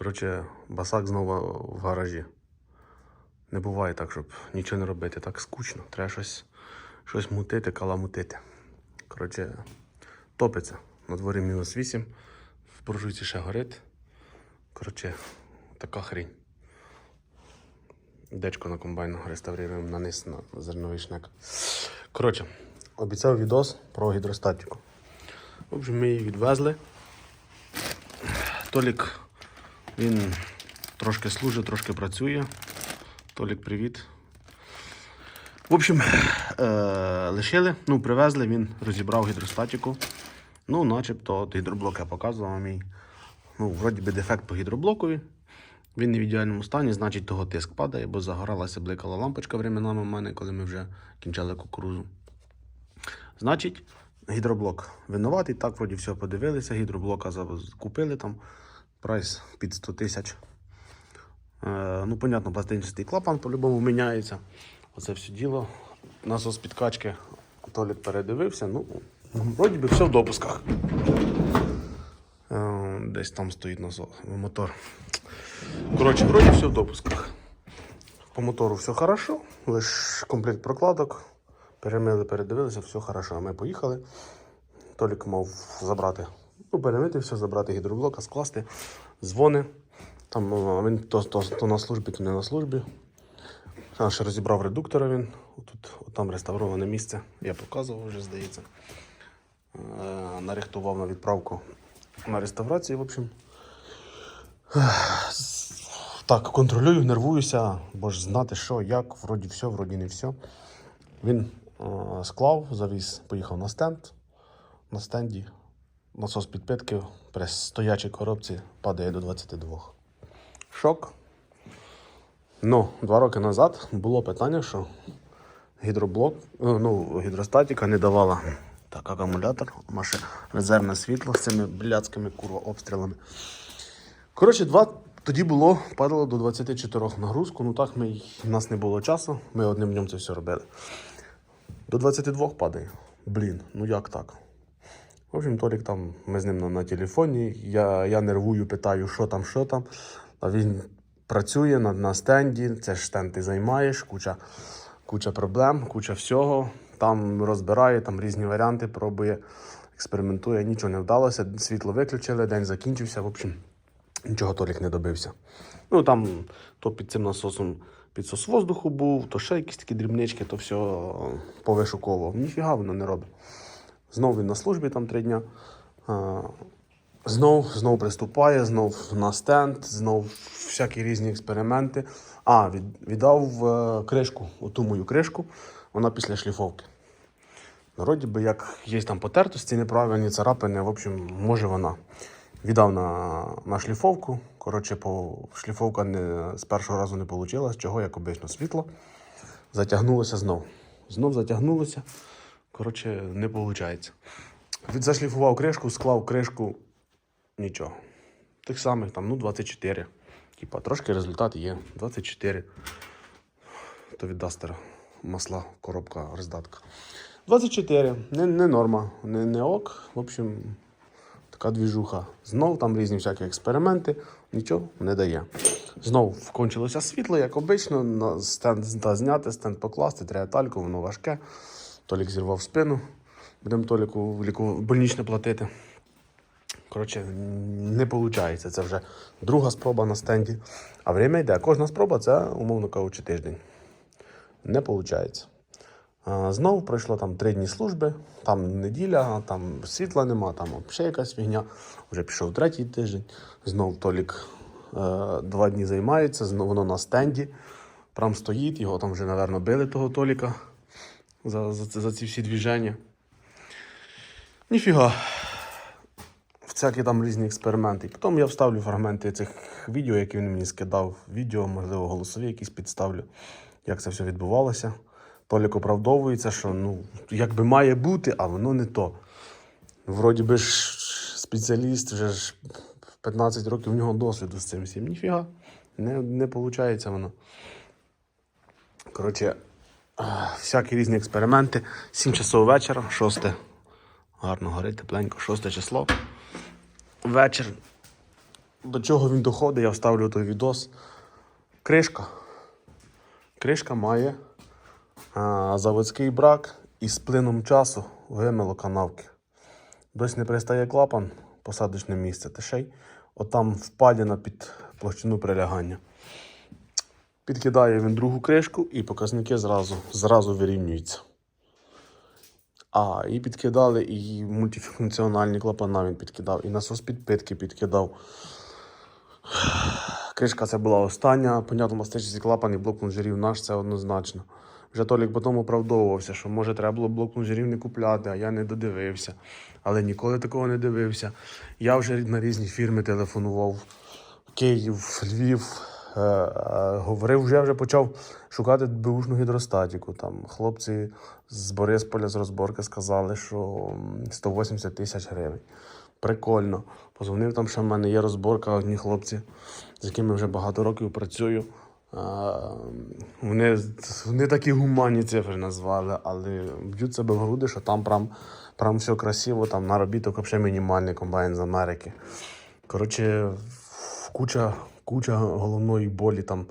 Коротше, басак знову в гаражі. Не буває так, щоб нічого не робити. Так скучно. Треба щось, щось мутити, каламутити. Коротше, топиться. На дворі мінус 8. В буржуйці ще горить. Коротше, така хрінь. Дечко на комбайну реставруємо на низ на зерновий шнек. Коротше, обіцяв відос про гідростатику. Общем, ми її відвезли. Толік він трошки служить, трошки працює. Толік, привіт. В общем, е- лишили, ну, привезли, він розібрав гідростатику. Ну, начебто, от гідроблок я показував мій. Ну, вроді би дефект по гідроблокові. Він не в ідеальному стані, значить того тиск падає, бо загоралася бликала лампочка временами в мене, коли ми вже кінчали кукурузу. Значить, гідроблок винуватий. Так, вроді все подивилися. Гідроблока купили там. Прайс під 100 тисяч. Е, ну, понятно, пластинчатий клапан по-любому міняється. Оце все діло. Насос підкачки Толік передивився. Ну, вроді би все в допусках. Е, десь там стоїть насос, мотор. Коротше, вроді все в допусках. По мотору все хорошо, лише комплект прокладок. Перемили, передивилися, все хорошо. А ми поїхали. Толік мав забрати, ну, перемити все, забрати гідроблока, скласти, дзвони. Там він то, то, то на службі, то не на службі. А ще розібрав редуктора він. Тут там реставроване місце. Я показував вже, здається. Е, нарихтував на відправку на реставрацію, в общем. Так, контролюю, нервуюся, бо ж знати, що, як, вроді все, вроді не все. Він е, склав, завіз, поїхав на стенд. На стенді насос підпитки при стоячій коробці падає до 22. Шок. Ну, два роки назад було питання, що гідроблок, е, ну, гідростатика не давала. Так, акумулятор, машина, резервне світло з цими блядськими курва обстрілами. Коротше, два тоді було, падало до 24 нагрузку. Ну так, ми, в нас не було часу, ми одним днем це все робили. До 22 падає. Блін, ну як так? В общем, Толік там, ми з ним на, на телефоні. Я, я нервую, питаю, що там, що там. А він працює на, на стенді, це ж стенд ти займаєш, куча, куча проблем, куча всього. Там розбирає, там різні варіанти, пробує, експериментує, нічого не вдалося. Світло виключили, день закінчився. В общем, нічого Толік не добився. Ну там то під цим насосом підсос воздуху був, то ще якісь такі дрібнички, то все повишуковував. Ніфіга воно не робить. Знов він на службі там три дня. Знов, знов приступає, знов на стенд, знов всякі різні експерименти. А, від, віддав е, кришку, оту мою кришку, вона після шліфовки. Вроді би, як є там потертості, неправильні царапини, в общем, може вона. Віддав на, на шліфовку. Коротше, по, шліфовка не, з першого разу не вийшла, чого, як обично, світло. Затягнулося знов. Знов затягнулося. Коротше, не виходить. Зашліфував кришку, склав кришку, нічого. Тих самих там, ну, 24. Типа, трошки результат є. 24. То від Дастера масла, коробка, роздатка. 24. Не, не норма, не, не ок. В общем, така двіжуха. Знов там різні всякі експерименти, нічого не дає. Знов вкончилося світло, як обично, стенд зняти, стенд покласти, треба тальку, воно важке. Толік зірвав спину. Будемо Толіку ліку больничне платити. Коротше, не виходить. Це вже друга спроба на стенді. А время йде. Кожна спроба це, умовно кажучи, тиждень. Не виходить. Знов пройшло там три дні служби, там неділя, там світла нема, там ще якась фігня. Вже пішов третій тиждень. Знов Толік е, два дні займається, знов воно на стенді. Прям стоїть, його там вже, напевно, били того Толіка за, за, за ці всі двіження. Ніфіга. Всякі там різні експерименти. Потім я вставлю фрагменти цих відео, які він мені скидав. Відео, можливо, голосові якісь підставлю, як це все відбувалося. Толік оправдовується, що ну, як би має бути, а воно не то. Вроді би ж спеціаліст, вже ж 15 років в нього досвіду з цим всім. Ніфіга, не, не виходить воно. Коротше, всякі різні експерименти. 7 часов вечора, 6. Гарно горить, тепленько, 6 число. Вечір. до чого він доходить, я вставлю той відос. Кришка. Кришка має а, заводський брак і з плином часу вимило канавки. Дось не пристає клапан, посадочне місце. Та отам впадіна під площину прилягання. Підкидає він другу кришку і показники зразу, зразу вирівнюються. А, і підкидали, і мультифункціональні клапана він підкидав, і насос підпитки підкидав. Кришка це була остання. Понятно, мастичний клапан і блок плунжерів наш це однозначно. Вже Толік потім оправдовувався, що може треба було блок плунжерів не купляти, а я не додивився. Але ніколи такого не дивився. Я вже на різні фірми телефонував. Київ, Львів. Е, е, говорив, вже вже почав шукати бушну гідростатіку. Там хлопці з Борисполя з розборки сказали, що 180 тисяч гривень. Прикольно. Позвонив там, що в мене є розборка, одні хлопці, з якими вже багато років працюю. Вони, вони такі гуманні цифри назвали, але б'ють себе в груди, що там прям, прям все красиво, там наробіток взагалі мінімальний комбайн з Америки. Коротше, куча, куча головної болі там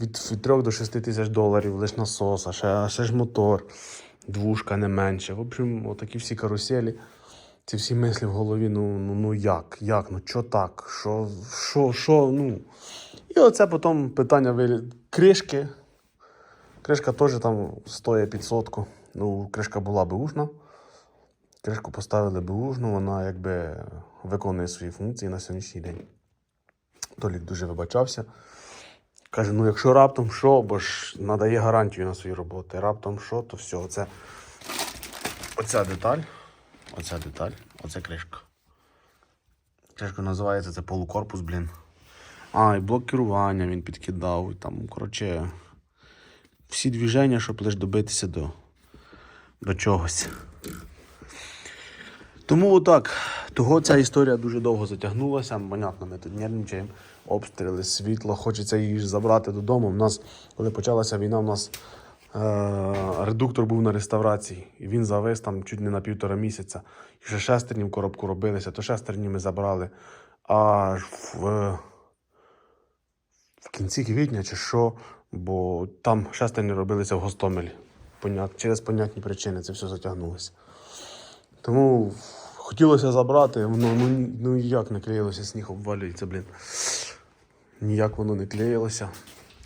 від, від 3 до 6 тисяч доларів лише насос, а ще, а ще ж мотор, двушка не менше. В общем, отакі всі каруселі. Ці всі мислі в голові, ну, ну, ну як, як, ну що так, що, що, що, ну. І оце потім питання вилі... кришки. Кришка теж там стоїть під сотку. Ну, кришка була беушна. Кришку поставили беушну, вона якби виконує свої функції на сьогоднішній день. Толік дуже вибачався. Каже: ну якщо раптом що, бо ж надає гарантію на свої роботи. Раптом що, то все. Оце, оця деталь. Оця деталь, оце кришка. Кришка називається це полукорпус, блін. А, і блок керування він підкидав. І там, коротше, всі движення, щоб лише добитися до, до чогось. Тому отак. Того ця історія дуже довго затягнулася. Понятно, ми тут нервничаємо, обстріли, світло, хочеться її забрати додому. У нас, коли почалася війна, у нас е- редуктор був на реставрації, і він завис там чуть не на півтора місяця. І ще шестерні в коробку робилися, то шестерні ми забрали. Аж в, в кінці квітня чи що, бо там шестерні робилися в Гостомелі. Понят... Через понятні причини це все затягнулося. Тому хотілося забрати, воно ну, ну ніяк не клеїлося, сніг обвалюється, блін. Ніяк воно не клеїлося.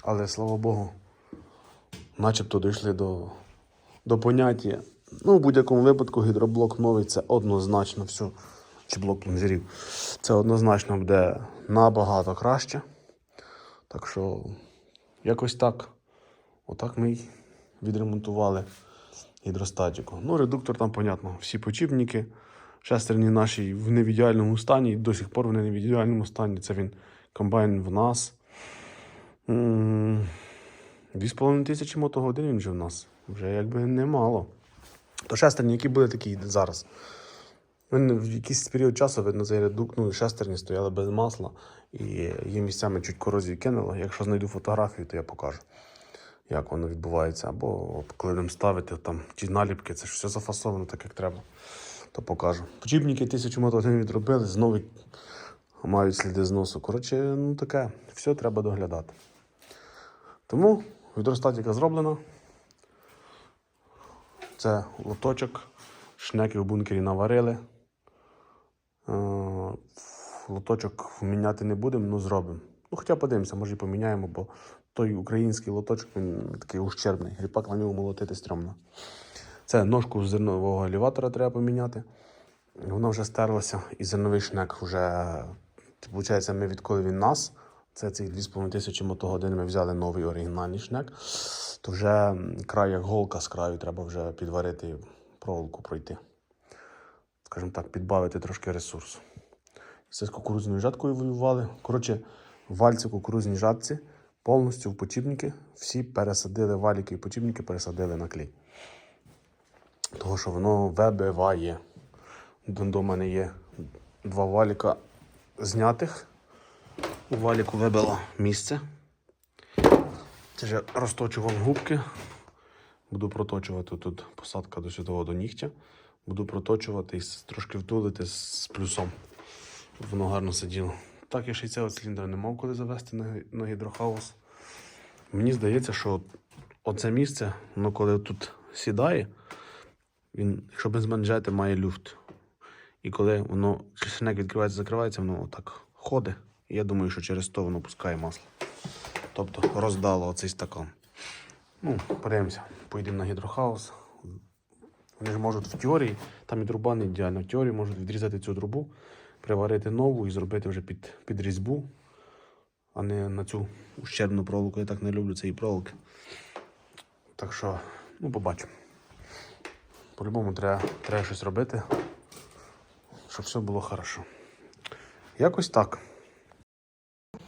Але слава Богу, начебто дійшли до, до поняття. Ну, в будь-якому випадку гідроблок новий це однозначно все. Чи блок плунжерів. Це однозначно буде набагато краще. Так що, якось так. Отак ми й відремонтували гідростатіку. Ну, редуктор там, понятно, всі почіпники. Шестерні наші в не в ідеальному стані, до сих пор в ідеальному стані. Це він комбайн в нас. М, Дві з половиною тисячі мотогодин він вже в нас. Вже якби немало. То шестерні, які були такі зараз. В якийсь період часу, видно, цей редук, ну, шестерні стояли без масла, і її місцями чуть корозію кинуло. Якщо знайду фотографію, то я покажу, як воно відбувається. Або коли нам ставити там ті наліпки, це ж все зафасовано так, як треба, то покажу. Почіпники тисячу мотогодин відробили, знову мають сліди зносу. Коротше, ну таке, все треба доглядати. Тому гідростатіка зроблена. Це лоточок. Шнеки в бункері наварили. Е, Лоточок міняти не будемо, ну зробимо. Ну, хоча подивимося, може і поміняємо, бо той український лоточок він такий ущербний. Гріпак на ньому молотити стрьомно. Це ножку з зернового елеватора треба поміняти. Вона вже стерлася, і зерновий шнек вже. Виходить, ми відколи він нас. Це цих 2,5 тисячі мотогодин ми взяли новий оригінальний шнек. То вже край як голка з краю, треба вже підварити проволоку пройти. Скажімо так, підбавити трошки ресурсу. Це з кукурузною жаткою воювали. Коротше, вальці кукурузній жатці повністю в почіпники. Всі пересадили валіки і почіпники пересадили на клей. Того, що воно вибиває. До мене є два валіка знятих. У валіку вибило місце. Це вже розточував губки. Буду проточувати тут посадка до святого до нігтя. Буду проточувати і трошки втулити з плюсом. Воно гарно сиділо. Так я ще й цього циліндра не мав коли завести на, на гідрохаус. Мені здається, що оце місце, воно коли тут сідає, він, якщо без манжети, має люфт. І коли воно шлях відкривається, закривається, воно отак ходить. І я думаю, що через то воно пускає масло. Тобто роздало оцей стакан. Ну, подивимося, поїдемо на гідрохаус. Вони ж можуть в теорії, там і труба не ідеальна, в теорії можуть відрізати цю трубу, приварити нову і зробити вже під, під різьбу, а не на цю ущербну проволоку. Я так не люблю цієї проволоки. Так що, ну, побачимо. По-любому треба, треба щось робити, щоб все було хорошо. Якось так.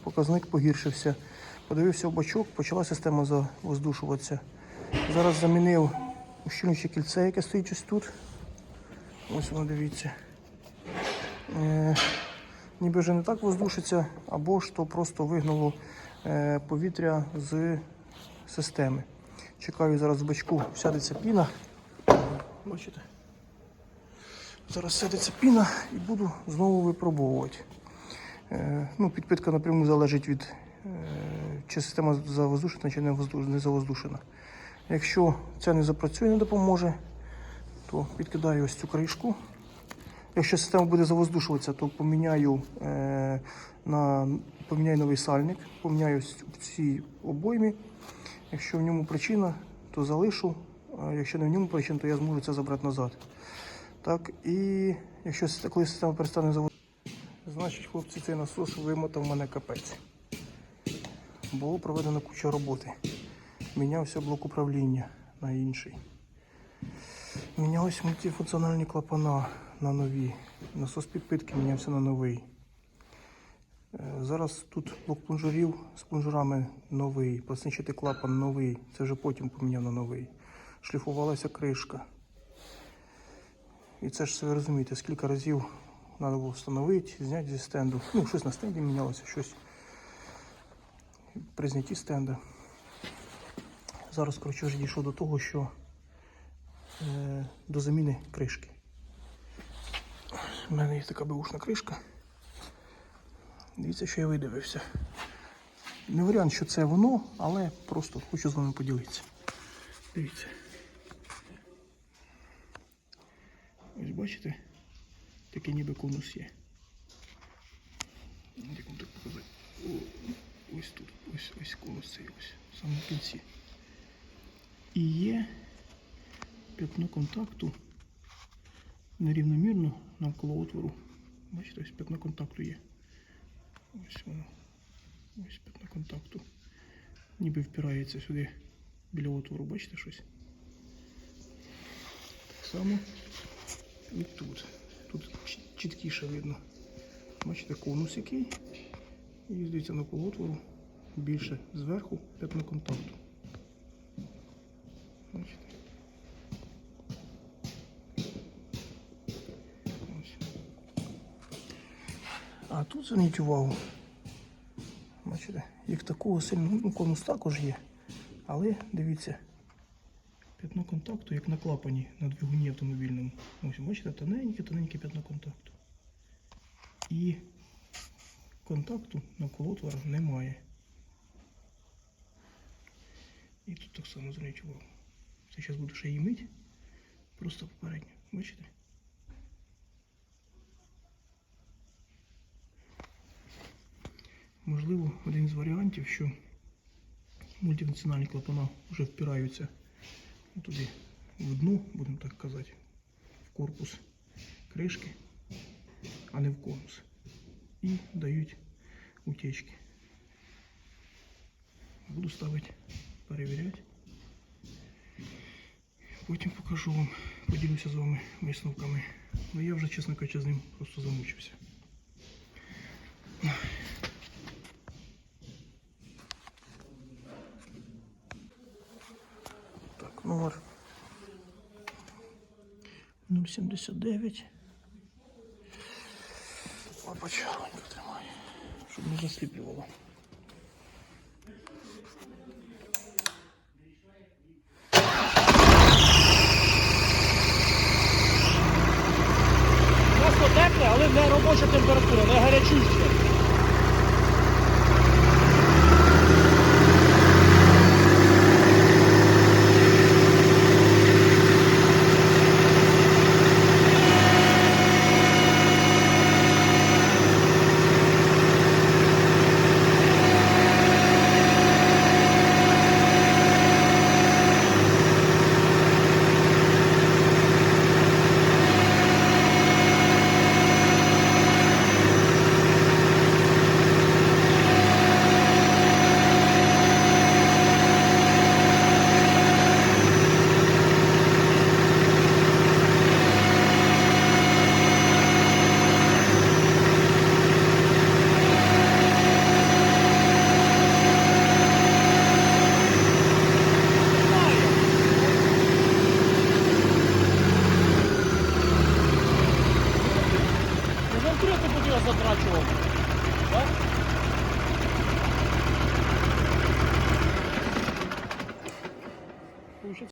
Показник погіршився. Подивився в бачок, почала система завоздушуватися. Зараз замінив ущільнююче кільце, яке стоїть ось тут. Ось воно дивіться. Е, ніби вже не так воздушиться, або то просто вигнало е, повітря з системи. Чекаю зараз в бачку, сядеться піна. Бачите? Зараз сядеться піна і буду знову випробовувати. Е, Ну, підпитка напряму залежить від чи система завоздушена, чи не завоздушена. Якщо це не запрацює, не допоможе, то підкидаю ось цю кришку. Якщо система буде завоздушуватися, то поміняю, е, на, поміняю новий сальник, поміняю в цій обоймі. Якщо в ньому причина, то залишу. А якщо не в ньому причина, то я зможу це забрати назад. Так, і якщо коли система перестане завоздушуватися, Значить, хлопці, цей насос вимотав мене капець. Було проведено куча роботи. Мінявся блок управління на інший. Мінялись мультифункціональні клапана на нові. Насос підпитки мінявся на новий. Е, Зараз тут блок плунжерів з плунжерами новий. Пласничатий клапан новий. Це вже потім поміняв на новий. Шліфувалася кришка. І це ж ви розумієте, скільки разів треба було встановити, зняти зі стенду. Ну, щось на стенді мінялося, щось при знятті стенда. Зараз, коротше, вже дійшов до того, що е, до заміни кришки. У мене є така беушна кришка. Дивіться, що я видивився. Не варіант, що це воно, але просто хочу з вами поділитися. Дивіться. Ось бачите? Такий ніби конус є. Як вам так показати? Ось тут, ось ось конус цей ось, в самому кінці. І є п'ятно контакту нерівномірно навколо отвору. Бачите, ось п'ятно контакту є. Ось воно. Ось п'ятно контакту. Ніби впирається сюди біля отвору, бачите щось? Так само і тут. Тут чіткіше видно. Бачите, конус який. І дивіться на отвору більше зверху п'ятно контакту. Бачите. Тут зверніть увагу. Бачите, їх такого сильного, ну конус також є. Але дивіться, П'ятно контакту, як на клапані на двигуні автомобільному. Ось, бачите, тоненьке, тоненьке п'ятно контакту. І контакту навколо отвора немає. І тут так само зверніть увагу. Це зараз буду ще її мить. Просто попередньо. Бачите? Можливо, один з варіантів, що мультифункціональні клапана вже впираються туди в дно, будемо так казати, в корпус кришки, а не в конус. І дають утечки. Буду ставити, перевіряти. Потім покажу вам, поділюся з вами висновками. Ну я вже, чесно кажучи, з ним просто замучився. Номер 079. Опа, чаронько тримай, щоб не засліплювало.